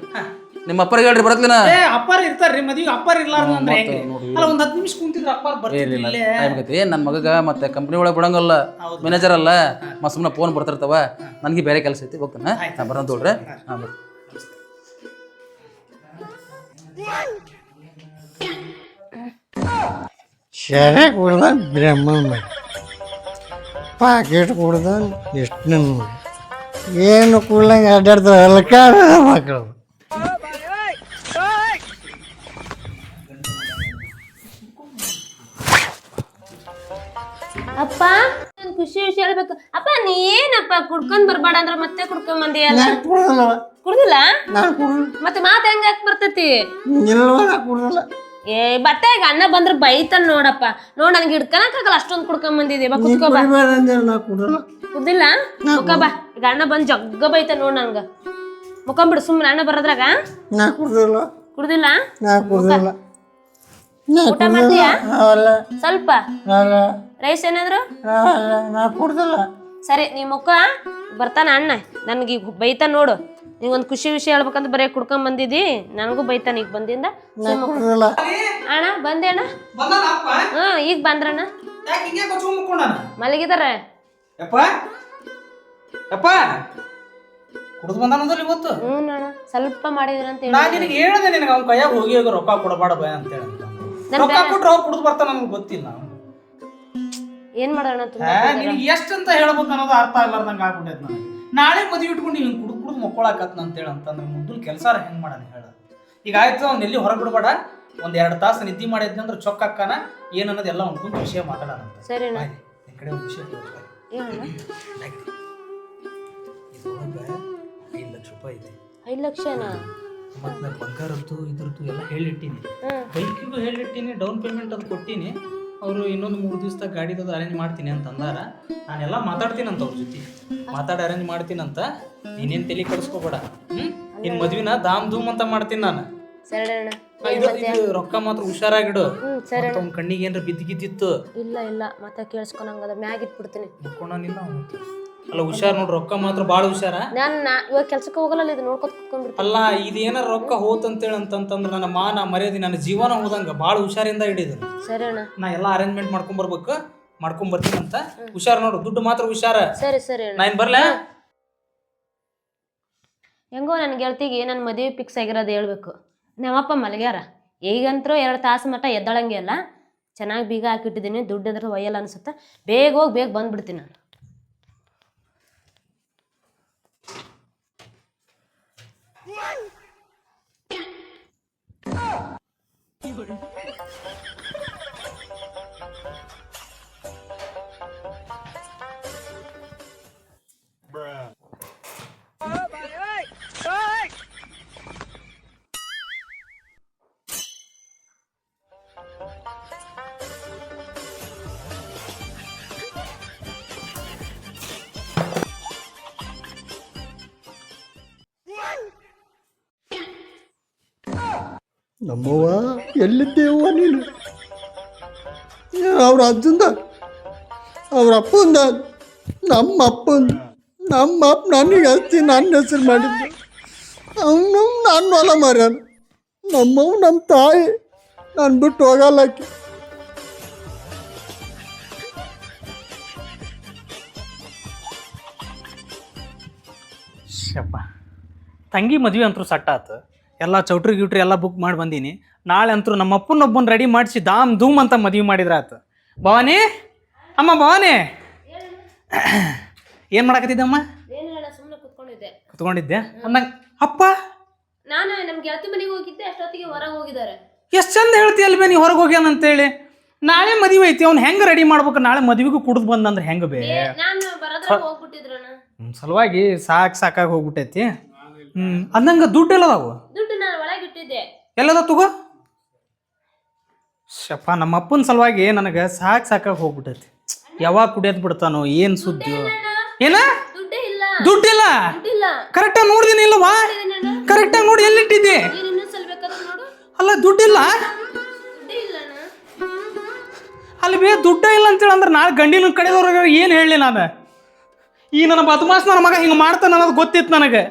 ನಿಮ್ಮ ಅಪ್ಪರಿಗೆ ಹೇಳ್ರಿ ಬರತ್ಲಿನ ಏ ಅಪ್ಪಾರ ಇರ್ತಾರ್ರಿ ಮದ್ವಿ ಅಪ್ಪಾರ ಇರ್ಲಾರ್ದು ಅಂದ್ರೆ ಮತ್ತೆ ಹೆಂಗ್ರಿ ನೋಡಿ. ಅಲ್ಲ ಒಂದ್ ಹತ್ತು ನಿಮಿಷ ಕುಂತಿದ್ರ ಅಪ್ಪಾರ ಬರ್ತಿರ್ಲಿ ಇಲ್ಲೇ ಆಗೈತಿ. ನನ್ನ ಮಗಗ ಮತ್ತೆ ಕಂಪ್ನಿ ಒಳಗೆ ಬಿಡಂಗಲ್ಲ. ಹೌದು. ಮ್ಯಾನೇಜರ್ ಅಲ್ಲ. ಮತ್ತೆ ಸುಮ್ಮನೆ ಫೋನ್ ಬರ್ತಿರ್ತಾವ. ನನಗೆ ಬೇರೆ ಕೆಲಸ ಐತಿ ಹೋಗ್ತಾನೆ ನಾ ಬರೋದು ನೋಡ್ರಿ ಹಾಂ. ಬರ್ರಿ. ಶರ ಕುಡ್ದ ಬ್ರಹ್ಮ ಮಾಡಿ ಪಾಕೆಟ್ ಕುಡ್ದ ಎಷ್ಟು ಏನು ಕುಡ್ಲಂಗೆ ಅಡ್ಡಾಡ್ತಾವ ಅಲ್ಕಾರ ಮಕ್ಕಳು ಅಪ್ಪ ನನ್ ಖುಷಿ ವಿಷಯ ಹೇಳ್ಬೇಕು. ಅಪ್ಪ ನೀ ಏನಪ್ಪ ಕುಡ್ಕೊಂಡ್ ಬರ್ಬೇಡ ಅಂದ್ರ ಮತ್ತೆ ಕುಡ್ಕೊಂಡ್ ಬಂದಿಯಲ್ಲ? ಕುಡ್ದಿಲ್ಲ ನಾನು ಕುಡ್ದ ಮತ್ತೆ ಮಾತ್ ಹೆಂಗ ಹಾಕ್ ಬರ್ತೈತಿ? ಇಲ್ಲವ ನಾ ಕುಡ್ದಲ್ಲ. ಏ ಬತ್ತೆ ಈಗ ಅಣ್ಣ ಬಂದ್ರ ಬೈತಾನ ನೋಡಪ್ಪ. ನೋಡ್ ನನ್ಗೆ ಹಿಡ್ಕನಕ್ ಆಗಲ್ಲ ಅಷ್ಟೊಂದ್ ಕುಡ್ಕೊಂಡ್ ಬಂದಿದೆ ಬಾ ಕುತ್ಕೋ ಬಾ. ಕುಡಿಬೇಡ ಅಂದ್ರೆ ನಾ ಕುಡ್ದಲ್ಲ. ಕುಡ್ದಿಲ್ಲ? ಮುಖ ಬಾ. ಈಗ ಅಣ್ಣ ಬಂದ್ ಜಗ್ಗ ಬೈತ ನೋಡ್ ನಂಗ. ಮುಖಂಬಿಡು ಸುಮ್ಮನೆ ಅಣ್ಣ ಬರೋದ್ರಾಗ ನಾ ಕುಡ್ದಲ್ಲ. ಕುಡ್ದಿಲ್ಲ? ನಾ ಕುಡ್ದಲ್ಲ. ನಾ ಊಟ ಮಾಡ್ತೀಯಾ? ಅಲ್ಲ ಸ್ವಲ್ಪ. ಅಲ್ಲ ರೈಸ್ ಏನಾದ್ರು? ಅಲ್ಲ ನಾ ಕುಡ್ದಲ್ಲ. ಸರಿ ನೀ ಮುಖ ಬರ್ತಾನ ಅಣ್ಣ. ನನ್ಗೆ ಈಗ ಬೈತ ನೋಡು. ನಿಂಗೊಂದು ಖುಷಿ ವಿಷಯ ಹೇಳ್ಬೇಕಂತ ಬರೀ ಕುಡ್ಕೊಂಡ್ ಬಂದಿದ್ದಿ. ನನಗೂ ಬೈತಾನ ಈಗ ಬಂದಿಂದ. ಕುಡ್ದಲ್ಲ. ಅಣ್ಣ ಬಂದೆ ಅಣ್ಣ. ಹಾ ಈಗ ಬಂದ್ರಣ್ಣ. ಮಲಗಿದಾರ. ಯಪ್ಪ. ಯಪ್ಪ. ಕುಡ್ದು ಬಂದಾನಂದ್ರೆ ಇವತ್ತು? ಹ್ಞೂ ಅಣ್ಣ ಸ್ವಲ್ಪ ಮಾಡಿದ್ರಂತ ಹೇಳಿ ನಿನಗೆ ಹೇಳಿದೆ ನಿನಗೆ ಅವ್ನ ಕೈಯಾಗ ಹೋಗಿ ಹೋಗಿ ರೊಕ್ಕ ಕೊಡಬಾರ್ದು ಅಂತ ಹೇಳಿ ರೊಕ್ಕ ಕುಡ್ದು ಬರ್ತಾನ ನಮ್ಗೆ ಗೊತ್ತಿಲ್ಲ. ಏನ್ ಮಾಡೋಣ ತುಂಬಾ ನಿನಗೆ ಎಷ್ಟು ಅಂತ ಹೇಳ್ಬೇಕು ಅನ್ನೋದು ಅರ್ಥ ಆಗ್ಲಾರ್ದಂಗ ಆಗ್ಬಿಟ್ಟೈತೆ ನನಗೆ. ನಾಳೆ ಮದುವೆ ಇಟ್ಕೊಂಡು ಹಿಂಗೆ ಕುಡ್ದು ಕುಡ್ದು ಮಕ್ಕೊಳಕತ್ನ ಅಂತ ಹೇಳಿ ಅಂತಂದ್ರೆ ಮುಂದಿನ ಕೆಲಸ ಹೆಂಗ್ ಮಾಡೋಣ ಹೇಳ. ಈಗ ಆಯ್ತು ಅವ್ನ ಎಲ್ಲಿ ಹೊರಗ್ ಬಿಡ್ಬೇಡ ಒಂದ್ ಎರಡು ತಾಸು ನಿದ್ದೆ ಮಾಡಿದ್ನಿ ಅಂದ್ರೆ ಚೊಕ್ಕ ಅಕ್ಕನ ಏನನ್ನೋದು ಎಲ್ಲ ಒಂದ್ ಕುಂತು ವಿಷಯ ಮಾತಾಡೋಣ ಅಂತ. ಸರಿ ಅಣ್ಣ ಬಾಯ್ಲಿ, ನಿನ್ ಕಡೆ ಒಂದು ವಿಷಯ ಐದು ಲಕ್ಷ ರೂಪಾಯಿ ಇದೆ ಐದ್ ಲಕ್ಷನಾ? ಮತ್ತು ನಾನು ಬಂಗಾರದ್ದು ಇದ್ರದ್ದು ಎಲ್ಲ ಹೇಳಿಟ್ಟಿನಿ. ಹ್ಮ್. ಬೈಕಿಗೂ ಹೇಳಿಟ್ಟಿನಿ ಡೌನ್ ಪೇಮೆಂಟ್ ಅದು ಕೊಟ್ಟಿನಿ. ಅವರು ಇನ್ನೊಂದು ಮೂರು ದಿವಸ ಗಾಡಿದು ಅರೇಂಜ್ ಮಾಡ್ತೀನಿ ಅಂತ ಅಂದಾರ. ನಾನೆಲ್ಲ ಮಾತಾಡ್ತೀನಂತ ಅವ್ರ ಜೊತೆ. ಮಾತಾಡಿ ಅರೇಂಜ್ ಮಾಡ್ತೀನಂತ. ನೀನೇನ್ ತಲೆ ಕಡಿಸ್ಕೋಬೇಡ. ಹ್ಞೂ ಇನ್ ಮದ್ವಿನ ದಾಮ್ ಧೂಮ್ ಅಂತ ಮಾಡ್ತೀನಿ ನಾನು. ರೊಕ್ಕ ಮಾತ್ರ ಹುಷಾರಾಗಿಡು. ಅವ್ನ ಕಣ್ಣಿಗೆ ಏನಾರ ಬಿದ್ದಿಗಿದ್ದಿತ್ತು ಇಲ್ಲ ಇಲ್ಲ. ಮತ್ತೆ ಕೇಳಿಸ್ಕೊಳಂಗದ. ಮ್ಯಾಗ ಇಟ್ಬಿಡ್ತೀನಿ. ಮುಕ್ಕೊಂಡನಿಲ್ಲ. ಅಲ್ಲ ಹುಷಾರ್ ನೋಡ್ರಿ ರೊಕ್ಕ ಮಾತ್ರ ಬಾಳ ಹುಷಾರ. ನಾನು ನಾ ಇವಾಗ ಕೆಲ್ಸಕ್ಕೆ ಹೋಗಲ್ಲ ಇದು ನೋಡ್ಕೊತ ಕುತ್ಕೊಂಡ್ಬಿಡ್ತೀನಿ. ಅಲ್ಲ ಏನಾರ ರೊಕ್ಕ ಹೋತಂತೇಳಿ ಅಂತಂತಂದ್ರೆ ನನ್ನ ಮಾನ ಮರ್ಯಾದೆ ನನ್ನ ಜೀವನ ಹೋದಂಗ ಬಾಳ ಹುಷಾರಿಂದ ಹಿಡಿದು ಸರಿ ಅಣ್ಣ. ನಾ ಎಲ್ಲ ಅರೇಂಜ್ಮೆಂಟ್ ಮಾಡ್ಕೊಂಡ್ ಬರ್ಬೇಕು ಮಾಡ್ಕೊಂಡ್ ಬರ್ತೀನಿ ಅಂತ. ಹುಷಾರ್ ನೋಡು ದುಡ್ಡು ಮಾತ್ರ ಹುಷಾರ. ಸರಿ ಸರಿ ಅಣ್ಣ. ನಾ ಏನ್ ಬರ್ಲಾ? ಹೆಂಗೋ ನನ್ನ ಗೆಳತಿಗೆ ನನ್ನ ಮದುವೆ ಫಿಕ್ಸ್ ಆಗಿರೋದು ಹೇಳ್ಬೇಕು. ನಮ್ಮಪ್ಪ ಮಲಗ್ಯಾರ. ಈಗಂತರೂ ಎರಡು ತಾಸು ಮಟ್ಟ ಎದ್ದಳಂಗೆ ಅಲ್ಲ. ಚೆನ್ನಾಗಿ ಬೀಗ ಹಾಕಿಟ್ಟಿದ್ದೀನಿ ದುಡ್ಡು ಅಂದ್ರೆ ಒಯ್ಯಲ್ಲ ಅನ್ಸುತ್ತೆ. ಬೇಗ ಹೋಗಿ ಬೇಗ ಬಂದ್ಬಿಡ್ತೀನಿ ನಾನು. 做人。ನಮ್ಮವ್ವ ಎಲ್ಲಿದ್ದೇವ ನೀನು? ಅವ್ರ ಅಜ್ಜಂದ, ಅವ್ರ ಅಪ್ಪಂದ, ನಮ್ಮ ಅಪ್ಪಂದ, ನಮ್ಮ ಅಪ್ಪ ನನಗೆ ಹಚ್ಚಿ ನನ್ನ ಹೆಸರು ಮಾಡಿದ್ದೆ. ಅವನು ನಾನು ಹೊಲ ಮಾರ್ಯಾನ. ನಮ್ಮವ್ ನಮ್ಮ ತಾಯಿ, ನಾನು ಬಿಟ್ಟು ಹೋಗಲ್ಲ ಶಪ್ಪ ತಂಗಿ ಮದ್ವೆ ಅಂತೂ ಸಟ್ಟ ಆತು. ಎಲ್ಲ ಚೌಟ್ರಿ ಗಿಟ್ರಿ ಎಲ್ಲ ಬುಕ್ ಮಾಡಿ ಬಂದೀನಿ. ನಾಳೆ ಅಂತೂ ನಮ್ಮ ಅಪ್ಪನೊಬ್ಬನ ರೆಡಿ ಮಾಡಿಸಿ ದಾಮ್ ಧೂಮ್ ಅಂತ ಮದುವೆ ಮಾಡಿದ್ರ ಆತು. ಭವಾನಿ? ಅಮ್ಮ ಭವಾನಿ? ಏನು ಮಾಡಕತ್ತಿದ್ದಮ್ಮ ಏನಿಲ್ಲ ಸುಮ್ಮನೆ ಕುತ್ಕೊಂಡಿದ್ದೆ. ಕುತ್ಕೊಂಡಿದ್ದೆ? ಅಂದಂಗ ಅಪ್ಪ? ನಾನು ನಮ್ಮ ಗೆಳತಿ ಮನೆಗೆ ಹೋಗಿದ್ದೆ ಅಷ್ಟೊತ್ತಿಗೆ ಹೊರಗೆ ಹೋಗಿದ್ದಾರೆ. ಎಷ್ಟು ಚಂದ ಹೇಳ್ತೀಯಲ್ಲ ಬೇ ನೀ ಹೊರಗೆ ಹೋಗ್ಯಾನ ಅಂತೇಳಿ. ನಾಳೆ ಮದುವೆ ಐತಿ ಅವ್ನು ಹೆಂಗೆ ರೆಡಿ ಮಾಡ್ಬೇಕು? ನಾಳೆ ಮದುವೆಗೂ ಕುಡಿದು ಬಂದಂದ್ರೆ ಹೆಂಗೆ ಬೇ? ನಾನು ಹೋಗ್ಬಿಟ್ಟಿದ್ರಣ್ಣ. ಸಲುವಾಗಿ ಸಾಕ್ ಸಾಕಾಗಿ ಹೋಗ್ಬಿಟ್ಟೈತಿ. ಹ್ಮ್. ಅಂದಂಗ ದುಡ್ಡು ಎಲ್ಲದಾವು ದುಡ್ಡು ನಾನು ಒಳಗಿಟ್ಟಿದ್ದೆ ಎಲ್ಲದ ತಗೋ? ಶಪ್ಪ ನಮ್ಮ ಅಪ್ಪನ ಸಲುವಾಗಿ ನನಗೆ ಸಾಕ್ ಸಾಕಾಗಿ ಹೋಗ್ಬಿಟ್ಟೈತಿ. ಯಾವಾಗ ಕುಡಿಯೋದ್ ಬಿಡ್ತಾನೋ ಏನ್ ಸುದ್ದಿ ಏನ? ದುಡ್ಡೇ ಇಲ್ಲ. ದುಡ್ಡಿಲ್ಲ? ದುಡ್ಡಿಲ್ಲ. ಕರೆಕ್ಟಾಗಿ ನೋಡ್ದಿನಿ ಇಲ್ಲವಾ? ಕರೆಕ್ಟಾಗಿ ನೋಡಿ ಎಲ್ಲಿಟ್ಟಿದ್ದೆ? ನೀನು ಇನ್ನೂ ಸ್ವಲ್ಪ ಬೇಕಾದ್ರೆ ನೋಡು. ಅಲ್ಲ ದುಡ್ಡಿಲ್ಲ? ದುಡ್ಡೇ ಇಲ್ಲ ಅಣ್ಣ. ಅಲ್ಲಿ ಬೇ ದುಡ್ಡ ಇಲ್ಲ ಅಂತೇಳಿ ಅಂದ್ರೆ ನಾಳೆ ಗಂಡಿನ ಕಡೆದವ್ರಿಗೆ ಏನು ಹೇಳಲಿ ನಾನು? ಈ ನನ್ನ ಬದಮಾಸ್ ನನ್ನ ಮಗ ಹಿಂಗೆ ಮಾಡ್ತಾನೆ ಅನ್ನೋದು ಗೊತ್ತಿತ್ತು ನನಗೆ.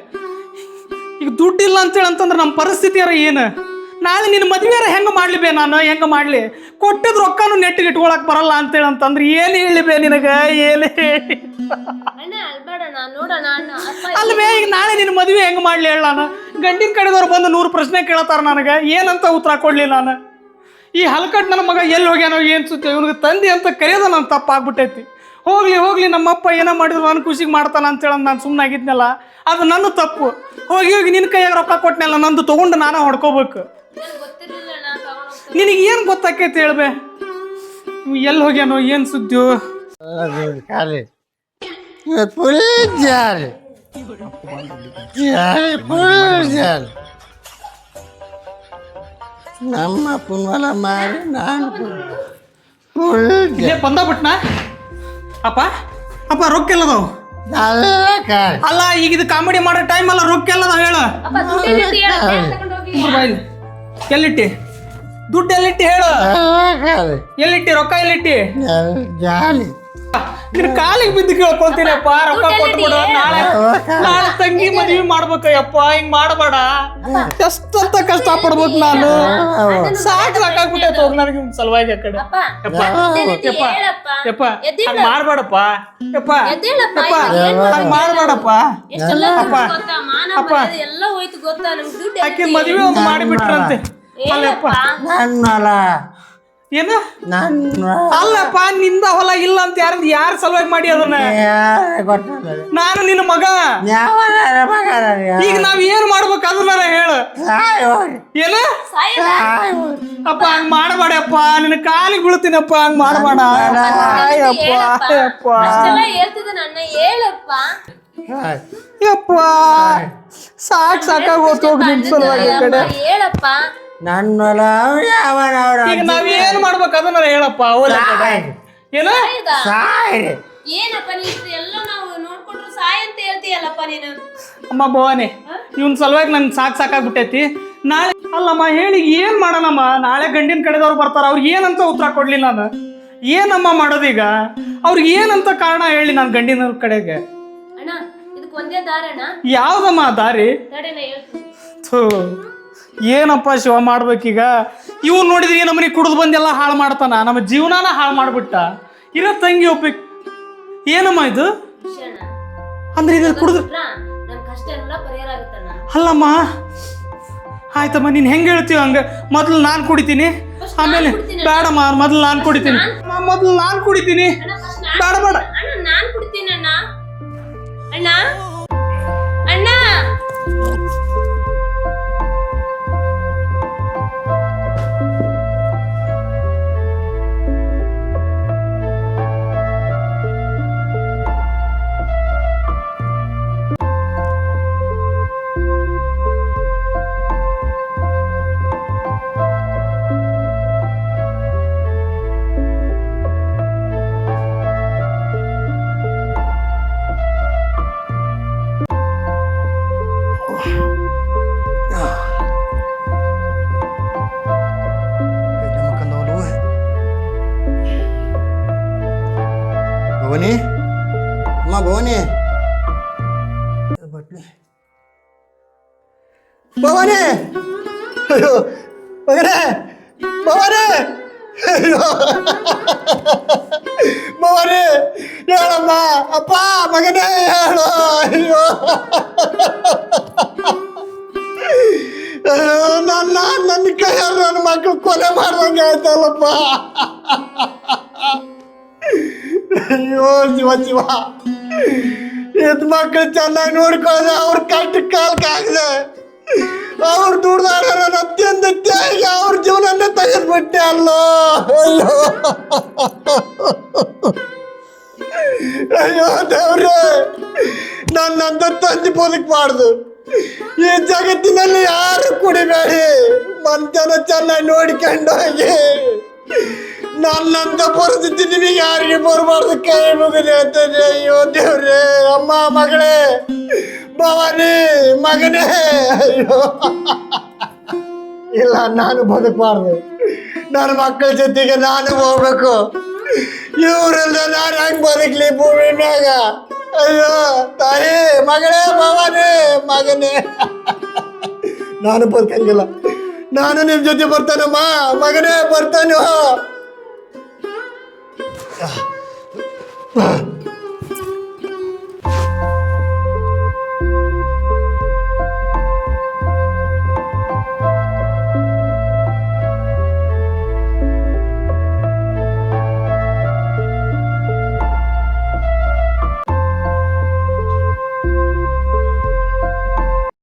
ಈಗ ದುಡ್ಡಿಲ್ಲ ಅಂತೇಳಿ ಅಂತಂದ್ರೆ ನಮ್ಮ ಪರಿಸ್ಥಿತಿ ಯಾರ ಏನು? ನಾಳೆ ನಿನ್ನ ಮದುವೆಯಾರ ಹೆಂಗೆ ಮಾಡ್ಲಿ ಬೇ ನಾನು? ಹೆಂಗೆ ಮಾಡಲಿ? ಕೊಟ್ಟಿದ್ ರೊಕ್ಕನೂ ನೆಟ್ಟಿಗೆ ಇಟ್ಕೊಳಕ್ ಬರಲ್ಲ ಅಂತೇಳಿ ಅಂತಂದ್ರೆ ಏನು ಹೇಳಿ ಬೇ ನಿನಗೆ? ಏನು ಹೇಳಿ? ಬೇ ಈಗ ನಾಳೆ ನಿನ್ನ ಮದುವೆ ಹೆಂಗೆ ಮಾಡಲಿ ಹೇಳ ನಾನು? ಗಂಡಿನ ಕಡೆದವ್ರು ಬಂದು ನೂರು ಪ್ರಶ್ನೆ ಕೇಳತ್ತಾರ ನನಗೆ. ಏನಂತ ಉತ್ತರ ಕೊಡ್ಲಿ ನಾನು? ಈ ಹಲ್ಕಟ್ ನನ್ನ ಮಗ ಎಲ್ಲಿ ಹೋಗ್ಯಾನೋ ಏನು ಸುತ್ತೆ ಇವ್ನಿಗೆ ತಂದೆ ಅಂತ ಕರೆಯೋದು ನನ್ನ ತಪ್ಪಾಗ್ಬಿಟ್ಟೈತಿ. ಹೋಗ್ಲಿ ಹೋಗ್ಲಿ ನಮ್ಮಪ್ಪ ಏನೋ ಮಾಡಿದ್ರು ನಾನು ಖುಷಿಗೆ ಮಾಡ್ತಾನ ಅಂತೇಳಿ ನಾನು ಸುಮ್ಮನಾಗಿದ್ನಲ್ಲ ಅದು ನನ್ನ ತಪ್ಪು. ಹೋಗಿ ಹೋಗಿ ನಿನ್ನ ಕೈಯಾಗ ರೊಕ್ಕ ಕೊಟ್ಟನಲ್ಲ ನಂದು ತೊಗೊಂಡು ನಾನು ಹೊಡ್ಕೋಬೇಕು. ನನಗೆ ಏನು ಗೊತ್ತಾಕೈತಿ ಹೇಳ್ಬೆ? ಎಲ್ಲಿ ಹೋಗ್ಯಾನೋ ಏನು ಸುದ್ದಿಯೋ? ಖಾಲಿ ಫುಲ್ ಜಾರಿ ಜಾರಿ ಫುಲ್ ಜಾರಿ ನಮ್ಮ ಅಪ್ಪನ ಹೊಲ ಮಾರಿ ನಾನು ಫುಲ್ ಬಂದ ಬಿಟ್ನಾ ಅಪ್ಪ? ಅಪ್ಪ ರೊಕ್ಕ ಎಲ್ಲದಾವು ಎಲ್ಲ ಅಲ್ಲ ಈಗ ಇದು ಕಾಮಿಡಿ ಮಾಡೋ ಟೈಮ್ ಅಲ್ಲ ರೊಕ್ಕ ಎಲ್ಲದಾವ ಹೇಳು. ಅಪ್ಪ ದುಡ್ಡು ಇಟ್ಟು ಹೇಳು, ಬ್ಯಾಗ್ ತಗೊಂಡು ಹೋಗಿ. ಮೊಬೈಲ್ ಎಲ್ಲಿಟ್ಟಿ? ದುಡ್ಡು ಎಲ್ಲಿಟ್ಟಿ ಹೇಳು. ಎಲ್ಲ ಎಲ್ಲಿಟ್ಟಿ? ರೊಕ್ಕ ಎಲ್ಲಿಟ್ಟಿ? ಎಲ್ಲ ಜಾಲಿ. ನಿನ್ ಕಾಲಿಗೆ ಬಿದ್ದು ಕೇಳ್ಕೊಳ್ತೀನಪ್ಪ ರೊಕ್ಕ ಕೊಟ್ಬಿಡು ನಾಳೆ ನಾಳೆ ತಂಗಿ ಮದ್ವಿ ಮಾಡ್ಬೇಕಯ್ಯಪ್ಪ ಹಿಂಗ್ ಮಾಡಬೇಡ. ಎಷ್ಟಂತ ಕಷ್ಟ ಪಡ್ಬೇಕು ನಾನು ಸಾಕು ಸಾಕಾಗ್ಬಿಟ್ಟೈತೆ ಹೋಗ್ ನನಗೆ ಸಲುವಾಗಿ ಆ ಕಡೆ. ಅಪ್ಪ ಯಪ್ಪ ಯಪ್ಪ ಯಪ್ಪ. ಹಂಗ್ ಮಾಡ್ಬೇಡಪ್ಪ. ಯಪ್ಪ ಯಪ್ಪ ಹಂಗ್ ಮಾಡ್ಬೇಡಪ್ಪ. ಅಪ್ಪ. ಅಪ್ಪ. ಎಲ್ಲ ಹೋಯ್ತು ಗೊತ್ತಾ? ನಮ್ಗೆ ದುಡ್ಡು ಆಕೆ ಮದ್ವೆ ಒಂದು ಮಾಡಿಬಿಟ್ರಂತೆ. ಅಲ್ಲಪ್ಪ ನನ್ನಲ್ಲ. ಏನ ನನ್ನ ಅಲ್ಲಪ್ಪ ನಿಂದ ಹೊಲ ಇಲ್ಲ ಅಂತ ಯಾರ ಯಾರ ಸಲುವಾಗಿ ಮಾಡಿ ಅದನ್ನ ಗೊತ್ತಿಲ್ಲ ನಾನು ನಿನ್ನ ಮಗ ಯಾವ ಮಗ ನನಗೆ? ಈಗ ನಾವ್ ಏನ್ ಮಾಡ್ಬೇಕು ಅದನ್ನ ಹೇಳು ಸಾಯ್ ಹೋಗಿ ಏನ ಸಾಯಲ್ಲ ಸಾಯ್ ಹೋಗಿ ಅಪ್ಪ ಹಂಗ್ ಮಾಡಬೇಡಪ್ಪ ನಿನ್ನ ಕಾಲಿಗೆ ಬೀಳ್ತೀನಪ್ಪ ಹಂಗ್ ಮಾಡಬೇಡ ಹೇಳಪ್ಪ. ಯಪ್ಪ ಅಷ್ಟೆಲ್ಲ ಹೇಳ್ತಿದ್ದೆ ನನ್ನ ಹೇಳಪ್ಪ ಸಾಯ್ ಯಪ್ಪ ಸಾಕ್ ಸಾಕಾಗಿ ಹೋಗ್ತು ಹೋಗಿ ನಿಮ್ ಸಲುವಾಗಿ ಈ ಕಡೆ ಅಪ್ಪ, ಹೇಳಪ್ಪ ನನ್ನ ಈಗ ನಾವ್ ಏನ್ ಮಾಡ್ಬೇಕು ಅದನ್ನ ಹೇಳಪ್ಪ ಅವ್ರ ಏನು? ಹೌದಾ? ಏನಪ್ಪ ನೀ ಇಷ್ಟು ಎಲ್ಲ ನಾವು ನೋಡ್ಕೊಂಡ್ರು ಸಾಯ್ ಅಂತ ಹೇಳ್ತೀಯಲ್ಲಪ್ಪ ನೀನು? ಅಮ್ಮ ಭವಾನಿ ಇವನ್ ಸಲುವಾಗಿ ನನ್ ಸಾಕ್ ಸಾಕಾಗ್ಬಿಟ್ಟೈತಿ. ನಾಳೆ ಅಲ್ಲಮ್ಮ ಹೇಳಿ ಏನ್ ಮಾಡೋಣಮ್ಮ? ನಾಳೆ ಗಂಡಿನ ಕಡೆದವ್ರು ಬರ್ತಾರ ಅವ್ರಿಗೆ ಏನಂತ ಉತ್ತರ ಕೊಡ್ಲಿಲ್ಲ ನಾನು? ಏನಮ್ಮ ಮಾಡೋದೀಗ ಅವ್ರಿಗೆ ಏನಂತ ಕಾರಣ ಹೇಳಿ ನಾನು ಗಂಡಿನ ಕಡೆಗೆ? ಅಣ್ಣ ಇದಕ್ಕೆ ಒಂದೇ ದಾರಣ ಯಾವ್ದಮ್ಮ ಆ ದಾರಿ? ತಡೆನ ಹೇಳ್ತೀನಿ. ಥೂ. ಏನಪ್ಪ ಶಿವ ಮಾಡ್ಬೇಕೀಗ? ಇವ್ ನೋಡಿದ್ರೆ ನಮ್ಮನೆ ಕುಡಿದು ಬಂದೆಲ್ಲ ಹಾಳು ಮಾಡ್ತಾನ. ನಮ್ಮ ಜೀವನಾನ ಹಾಳು ಮಾಡ್ಬಿಟ್ಟ. ಇರೋ ತಂಗಿ ಒಪ್ಪಿಕ್ ಏನಮ್ಮ ಇದು? ಅಂದ್ರೆ ಇದು ಕುಡಿದು ಅಲ್ಲಮ್ಮ. ಆಯ್ತಮ್ಮ ನೀನ್ ಹೆಂಗೆ ಹೇಳ್ತೀವ ಹಂಗ. ಮೊದ್ಲು ನಾನ್ ಕುಡಿತೀನಿ. ಆಮೇಲೆ ಬೇಡಮ್ಮ ಮೊದ್ಲು ನಾನ್ ಕುಡಿತೀನಿ. ಮೊದ್ಲು ನಾನ್ ಕುಡಿತೀನಿ. ಬೇಡ ಬೇಡ. ನಾನ್- ಬೇಡ ಬೇಡ ಭವನಿ ಅಮ್ಮ ಭವನಿ ಬಟ್ಲಿ ಭವನಿ ಅಯ್ಯೋ ಮಗನೇ ಭವನಿ ಅಯ್ಯೋ ಭವನಿ ಹೇಳಮ್ಮ ಅಪ್ಪ ಮಗನೇ ಹೇಳು ಅಯ್ಯೋ ಅಯ್ಯೋ ನನ್ನ ನನ್ನ ಕೈಯಲ್ಲಿ ನನ್ನ ಮಕ್ಕಳು ಕೊಲೆ ಮಾಡ್ದಂಗೆ ಆಯ್ತಲ್ಲಪ್ಪ ಅಯ್ಯೋ, ಜೀವ ಜೀವ. ಎದ್ ಮಕ್ಕಳು ಚೆನ್ನಾಗಿ ನೋಡ್ಕೊಳ್ಳೋದು ಅವ್ರ ಕಷ್ಟ ಕಾಲಕ್ಕಾಗದೆ ಅವ್ರು ದುಡ್ದಾರ ನನ್ನ ಅತ್ಯಂತ ತ್ಯಾಗ ಅವ್ರ ಜೀವನನ್ನ ತೆಗೆದ್ಬಿಟ್ಟೆ ಅಲ್ಲೋ. ಅಯ್ಯೋ. ಅಯ್ಯೋ, ದೇವ್ರೆ. ನನ್ನಂತ ತಂದೆ ಮಾಡ್ದು. ಈ ಜಗತ್ತಿನಲ್ಲಿ ಯಾರು ಕುಡಿಬೇಡಿ. ಮಂತನ ಚೆನ್ನಾಗಿ ನೋಡ್ಕೊಂಡು ಹೋಗಿ. ನನ್ನಂತ ಪರಿಸ್ಥಿತಿ ನಿಮಗೆ ಯಾರಿಗೆ ಬರಬಾರ್ದು? ಕೈ ಮುಗಿದೆ ಅಂತಂದ್ರೆ ಅಯ್ಯೋ ದೇವ್ರೇ, ಅಮ್ಮ, ಮಗಳೇ, ಭವಾನಿ, ಮಗನೇ, ಅಯ್ಯೋ. ಇಲ್ಲ, ನಾನು ಬದುಕಬಾರ್ದು. ನನ್ನ ಮಕ್ಕಳ ಜೊತೆಗೆ ನಾನು ಹೋಗ್ಬೇಕು. ಇವರೆಲ್ಲ ನಾನು ಹೆಂಗ್ ಬದುಕ್ಲಿ ಭೂಮಿ ಮ್ಯಾಗ? ಅಯ್ಯೋ, ತಾಯಿ, ಮಗಳೇ, ಭವಾನಿ, ಮಗನೇ. ನಾನು ಬದುಕಂಗಿಲ್ಲ. ನಾನು ನಿಮ್ಮ ಜೊತೆ ಬರ್ತಾನಮ್ಮ. ಮಗನೇ, ಬರ್ತಾನೆ? 嗯